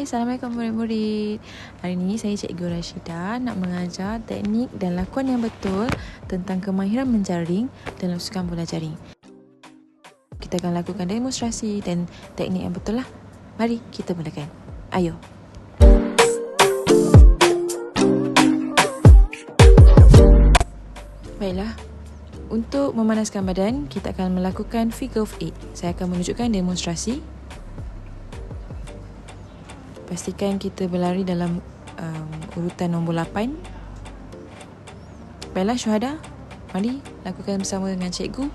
Assalamualaikum murid-murid. Hari ini saya Cikgu Rashida nak mengajar teknik dan lakuan yang betul tentang kemahiran menjaring dalam sukan bola jaring. Kita akan lakukan demonstrasi dan teknik yang betul lah. Mari kita mulakan. Ayo. Baiklah, untuk memanaskan badan, kita akan melakukan figure of eight. Saya akan menunjukkan demonstrasi pastikan kita berlari dalam um, urutan nombor 8 Baiklah syuhada. Mari lakukan bersama dengan cikgu.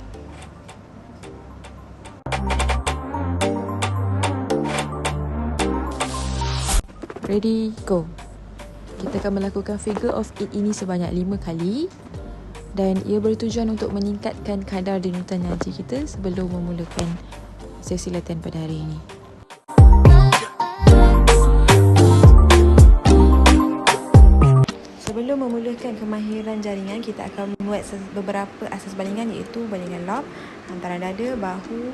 Ready, go. Kita akan melakukan figure of 8 ini sebanyak 5 kali. Dan ia bertujuan untuk meningkatkan kadar denutan nyaji kita sebelum memulakan sesi latihan pada hari ini. Sebelum memulakan kemahiran jaringan, kita akan membuat beberapa asas balingan iaitu balingan lob, antara dada, bahu,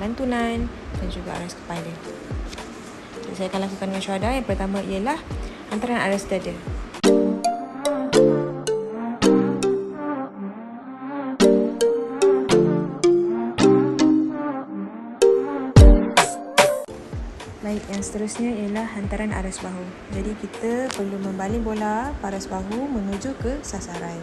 lantunan dan juga aras kepala. Jadi, saya akan lakukan dengan syuhada. Yang pertama ialah antara aras dada. Baik, yang seterusnya ialah hantaran aras bahu. Jadi kita perlu membaling bola paras bahu menuju ke sasaran.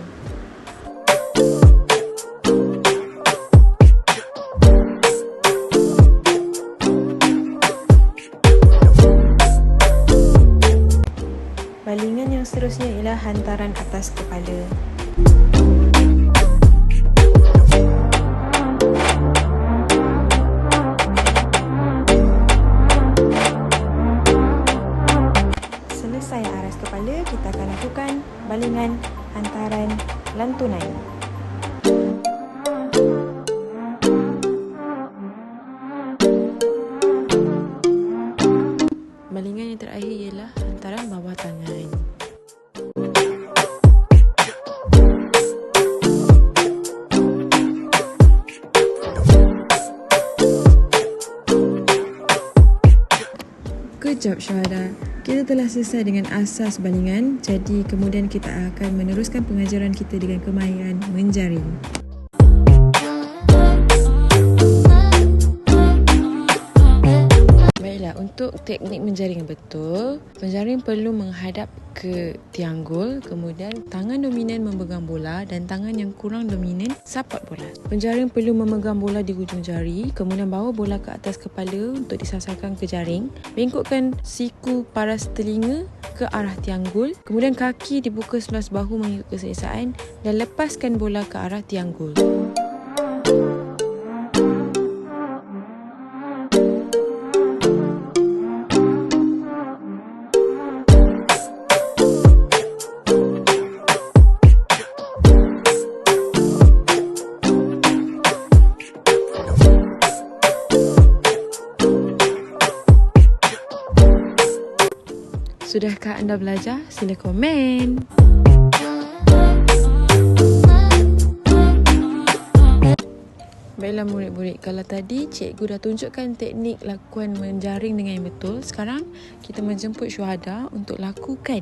Balingan yang seterusnya ialah hantaran atas kepala. Kita akan lakukan balingan hantaran lantunan. Balingan yang terakhir ialah hantaran bawah tangan. Good job, Syahada. Kita telah selesai dengan asas balingan, jadi kemudian kita akan meneruskan pengajaran kita dengan kemahiran menjaring. Untuk teknik menjaring betul, penjaring perlu menghadap ke tianggul, kemudian tangan dominan memegang bola dan tangan yang kurang dominan support bola. Penjaring perlu memegang bola di hujung jari, kemudian bawa bola ke atas kepala untuk disasarkan ke jaring. Bengkokkan siku paras telinga ke arah tianggul, kemudian kaki dibuka sebelah bahu mengikut keselesaan dan lepaskan bola ke arah tianggul. Sudahkah anda belajar? Sila komen. Baiklah murid-murid, kalau tadi cikgu dah tunjukkan teknik lakuan menjaring dengan yang betul, sekarang kita menjemput syuhada untuk lakukan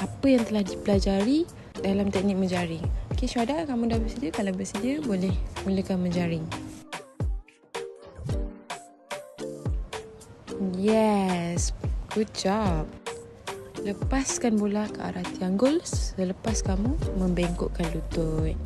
apa yang telah dipelajari dalam teknik menjaring. Okey syuhada, kamu dah bersedia? Kalau bersedia, boleh mulakan menjaring. Yes, good job. Lepaskan bola ke arah tianggul selepas kamu membengkokkan lutut.